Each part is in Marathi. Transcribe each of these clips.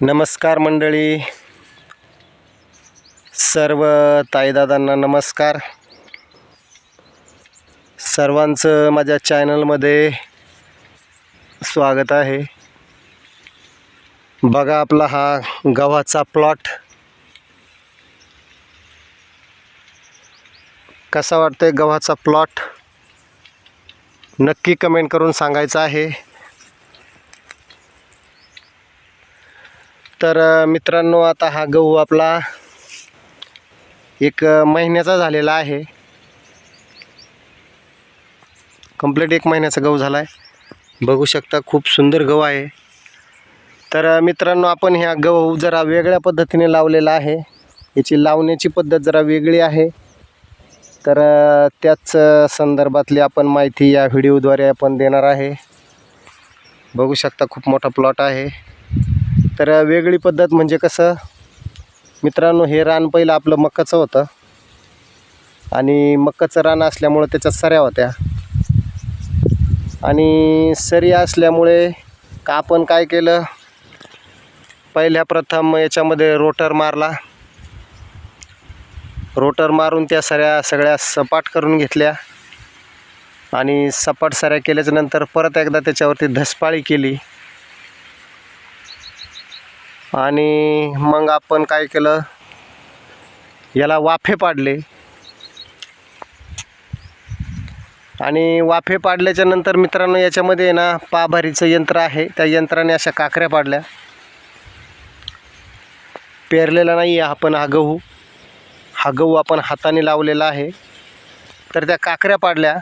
नमस्कार मंडळी. सर्व ताईदादांना नमस्कार. सर्वांचं माझ्या चॅनलमध्ये स्वागत आहे. बघा आपला हा गव्हाचा प्लॉट. कसा वाटतोय गव्हाचा प्लॉट? नक्की कमेंट करून सांगायचं आहे. तर मित्रांनो आता हा गहू आपला एक महिन्याचा झालेला आहे. कंप्लीट एक महिन्याचा गहू झाला आहे बघू शकता खूप सुंदर गहू आहे. तर मित्रांनो आपण ह्या गहू जरा वेगळ्या पद्धतीने लावलेला आहे. याची लावण्याची पद्धत जरा वेगळी आहे. तर त्याच संदर्भातली आपण माहिती या व्हिडिओद्वारे आपण देणार आहे. बघू शकता खूप मोठा प्लॉट आहे. तर वेगळी पद्धत म्हणजे कसं मित्रांनो हे रान पहिलं आपलं मक्काचं होतं. आणि मक्काचं रान असल्यामुळं त्याच्यात सऱ्या होत्या. आणि सरी असल्यामुळे का आपण काय केलं पहिल्या प्रथम याच्यामध्ये रोटर मारला. रोटर मारून त्या सऱ्या सगळ्या सपाट करून घेतल्या. आणि सपाट सऱ्या केल्याच्यानंतर परत एकदा त्याच्यावरती धसपाळी केली. आणि मग आपण काय केलं? याला वाफे पाडले. आणि वाफे पाडल्याच्या नंतर मित्रांनो याच्यामध्ये ना पाभारीचं यंत्र आहे. त्या यंत्राने अशा काकऱ्या पाडल्या. पेरलेला नाही आहे आपण हा गहू. हा गहू आपण हाताने लावलेला आहे. तर त्या काकऱ्या पाडल्या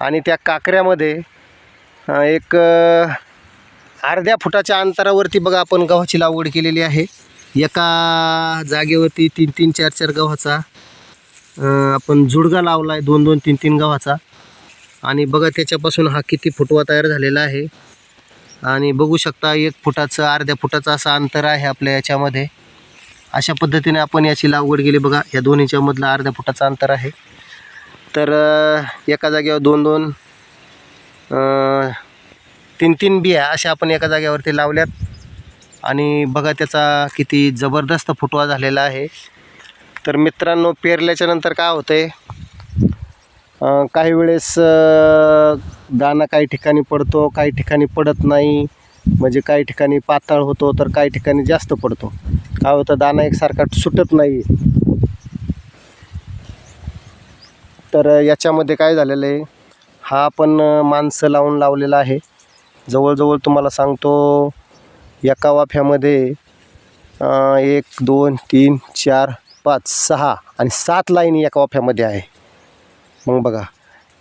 आणि त्या काकऱ्यामध्ये एक अर्ध्या फुटाच्या अंतरावरती बघा आपण गव्हाची लागवड केलेली आहे. एका जागेवरती तीन तीन चार चार गव्हाचा आपण जुडगा लावला आहे दोन दोन तीन तीन गव्हाचा. आणि बघा त्याच्यापासून हा किती फुटवा तयार झालेला आहे. आणि बघू शकता एक फुटाचं अर्ध्या फुटाचं असं अंतर आहे आपल्या याच्यामध्ये. अशा पद्धतीने आपण याची लागवड केली बघा या दोन्हीच्यामधलं अर्ध्या फुटाचं अंतर आहे. तर एका जागेवर दोन दोन तीन तीन बिया अशा आपण एका जागेवरती लावल्यात. आणि बघा त्याचा किती जबरदस्त फुटवा झालेला आहे. तर मित्रांनो पेरल्याच्या नंतर काय होतं आहे काही वेळेस दाना दाणा काही ठिकाणी पडतो काही ठिकाणी पडत नाही. म्हणजे काही ठिकाणी पातळ होतो तर काही ठिकाणी जास्त पडतो. काय होतं? दाणा एकसारखा सुटत नाही. तर याच्यामध्ये काय झालेलं आहे? हा आपण माणसं लावून लावलेला आहे. जवळजवळ तुम्हाला सांगतो एका वाफ्यामध्ये एक दोन तीन चार पाच सहा आणि सात लाईनी एका वाफ्यामध्ये आहे. मग बघा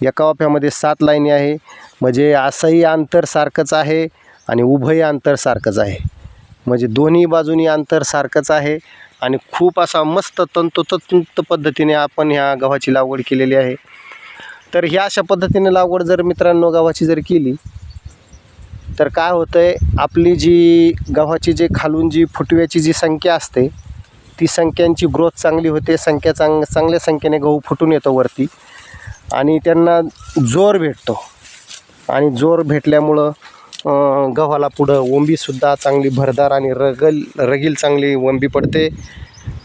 एका वाफ्यामध्ये सात लाईनी आहे. म्हणजे असंही अंतर सारखंच आहे आणि उभंही अंतर सारखंच आहे. म्हणजे दोन्ही बाजूनी अंतर सारखंच आहे आणि खूप असा मस्त तंतोतंत पद्धतीने आपण ह्या गव्हाची लागवड केलेली आहे. तर ह्या अशा पद्धतीने लागवड जर मित्रांनो गव्हाची जर केली तर काय होतं आहे आपली जी गव्हाची जे खालून जी फुटव्याची जी संख्या असते ती संख्यांची ग्रोथ चांगली होते संख्या चांग चांगल्या संख्येने गहू फुटून येतो वरती. आणि त्यांना जोर भेटतो. आणि जोर भेटल्यामुळं गव्हाला पुढं ओंबीसुद्धा चांगली भरदार आणि रगल रगील चांगली ओंबी पडते.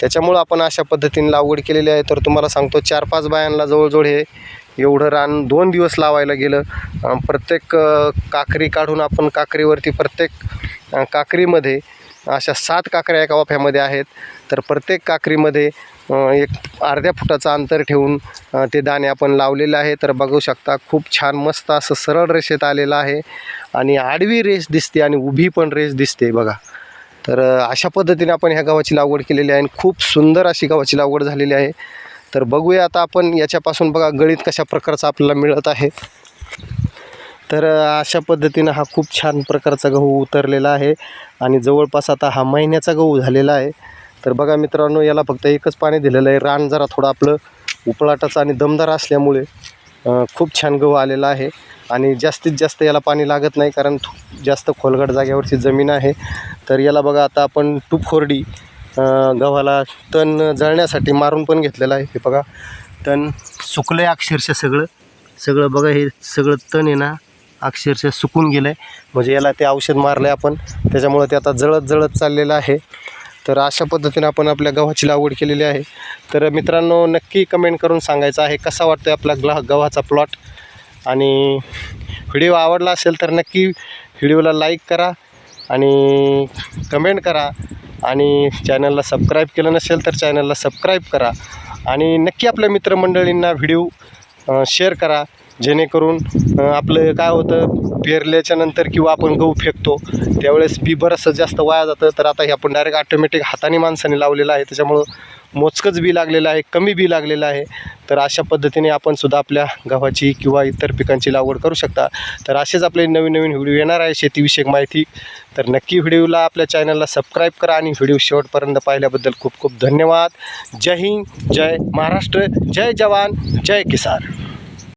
त्याच्यामुळं आपण अशा पद्धतीने लागवड केलेली आहे. तर तुम्हाला सांगतो चार पाच बायांना जवळजवळ हे एवढं रान दोन दिवस लावायला गेलं. प्रत्येक काकरी काढून आपण काकरीवरती प्रत्येक काकरीमध्ये अशा सात काकऱ्या एका वाफ्यामध्ये आहेत. तर प्रत्येक काकरीमध्ये एक अर्ध्या फुटाचं अंतर ठेवून ते दाणे आपण लावलेले आहे तर बघू शकता खूप छान मस्त असं सरळ रेषेत आलेलं आहे. आणि आडवी रेस दिसते आणि उभी पण रेस दिसते बघा. तर अशा पद्धतीने आपण ह्या गव्हाची लागवड केलेली आहे आणि खूप सुंदर अशी गव्हाची लागवड झालेली आहे. तर बघूया आता आपण याच्यापासून बघा गळीत कशा प्रकारचा आपल्याला मिळत आहे. तर अशा पद्धतीनं हा खूप छान प्रकारचा गहू उतरलेला आहे आणि जवळपास आता हा महिन्याचा गहू झालेला आहे. तर बघा मित्रांनो याला फक्त एकच पाणी दिलेलं आहे. रान जरा थोडं आपलं उपलाटाचं आणि दमदार असल्यामुळे खूप छान गहू आलेला आहे आणि जास्तीत जास्त याला पाणी लागत नाही कारण जास्त खोलगट जागेवरची जमीन आहे. तर याला बघा आता आपण टूप खोरडी गव्हाला तण जळण्यासाठी मारून पण घेतलेलं आहे. हे बघा तण सुकलं आहे अक्षरशः सगळं. सगळं बघा हे सगळं तण आहे ना अक्षरशः सुकून गेलं आहे म्हणजे याला ते औषध मारलं आहे आपण. त्याच्यामुळं ते आता जळत जळत चाललेलं आहे. तर अशा पद्धतीने आपण आपल्या गव्हाची लागवड केलेली आहे. तर मित्रांनो नक्की कमेंट करून सांगायचं आहे कसा वाटतो आहे आपला ग्ला गव्हाचा प्लॉट आणि व्हिडिओ आवडला असेल तर नक्की व्हिडिओला लाईक करा आणि कमेंट करा. आणि चॅनलला सबस्क्राईब केलं नसेल तर चॅनलला सबस्क्राईब करा. आणि नक्की आपल्या मित्रमंडळींना व्हिडिओ शेअर करा. जेणेकरून आपलं काय होतं पेरल्याच्या नंतर किंवा आपण गहू फेकतो त्यावेळेस बी बरंचसं जास्त वाया जातं. तर आता हे आपण डायरेक्ट ऑटोमॅटिक हाताने माणसाने लावलेलं आहे. त्याच्यामुळं मोजकंच बी लागलेलं आहे कमी बी लागलेलं आहे. तर अशा पद्धतीने आपण सुद्धा आपल्या गव्हाची किंवा इतर पिकांची लागवड करू शकता. तर असेच आपले नवीन नवीन व्हिडिओ येणार आहे. शेतीविषयक माहिती. तर नक्की व्हिडिओला आपल्या चॅनलला सबस्क्राईब करा आणि व्हिडिओ शेवटपर्यंत पाहिल्याबद्दल खूप खूप धन्यवाद. जय हिंद जय महाराष्ट्र जय जवान जय किसान.